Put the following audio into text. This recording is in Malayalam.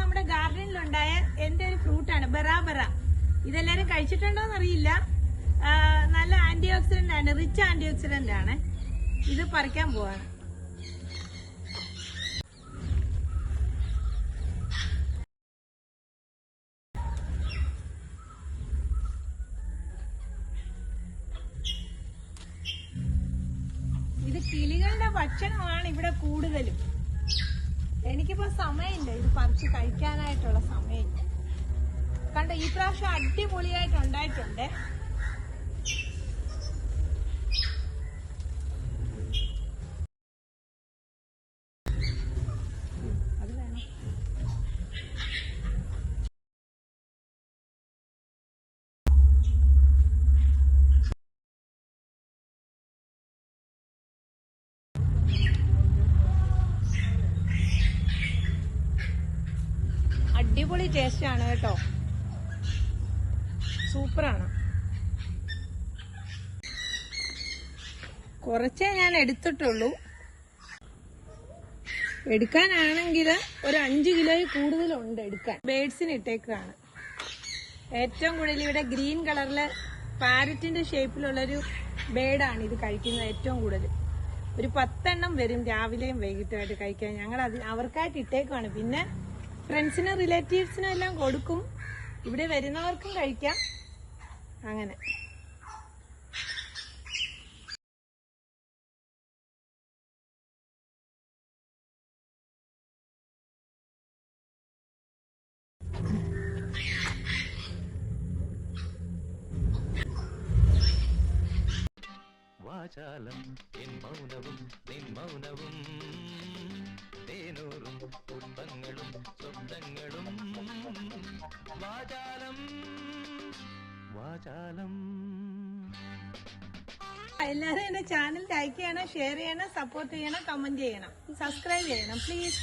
ഗാർഡനിലുണ്ടായ എന്റെ ഒരു ഫ്രൂട്ടാണ് ബറാബറ. ഇതെല്ലാരും കഴിച്ചിട്ടുണ്ടോന്ന് അറിയില്ല നല്ല ആന്റി ഓക്സിഡന്റ് ആണ് റിച്ച് ആന്റി ഓക്സിഡന്റ് ആണ് ഇത് പറിക്കാൻ പോവാണ്. ഇത് കിളികളുടെ ഭക്ഷണമാണ് ഇവിടെ കൂടുതലും. എനിക്കിപ്പോ സമയമില്ല. ഇത് പറിച്ച് കഴിക്കാനായിട്ടുള്ള സമയമില്ല. കണ്ട ഈ പ്രാവശ്യം അടിപൊളിയായിട്ട് ഉണ്ടായിട്ടുണ്ട് അത് വേണം അടിപൊളി ടേസ്റ്റ് ആണ് കേട്ടോ. സൂപ്പറാണ്. കുറച്ചേ ഞാൻ എടുത്തിട്ടുള്ളൂ. എടുക്കാനാണെങ്കിൽ ഒരു അഞ്ച് കിലോയിൽ കൂടുതലുണ്ട് എടുക്കാൻ. ബേഡ്സിന് ഇട്ടേക്കാണ്. ഏറ്റവും കൂടുതൽ ഇവിടെ ഗ്രീൻ കളറിലെ പാരറ്റിന്റെ ഷേപ്പിലുള്ളൊരു ബേഡാണ് ഇത് കഴിക്കുന്നത് ഏറ്റവും കൂടുതൽ. ഒരു പത്തെണ്ണം വരും രാവിലെയും വൈകിട്ടുമായിട്ട് കഴിക്കാൻ. ഞങ്ങൾ അത് അവർക്കായിട്ട് ഇട്ടേക്കാണ് പിന്നെ ഫ്രണ്ട്സിനും റിലേറ്റീവ്സിനും എല്ലാം കൊടുക്കും. ഇവിടെ വരുന്നവർക്കും കഴിക്കാം. അങ്ങനെ. വാചാലം എൻ മൗനവും നിൻ മൗനവും. വാചാലം. വാചാലം. എന്റെ ചാനൽ ലൈക്ക് ചെയ്യണം ഷെയർ ചെയ്യണം സപ്പോർട്ട് ചെയ്യണം കമന്റ് ചെയ്യണം. സബ്സ്ക്രൈബ് ചെയ്യണം പ്ലീസ്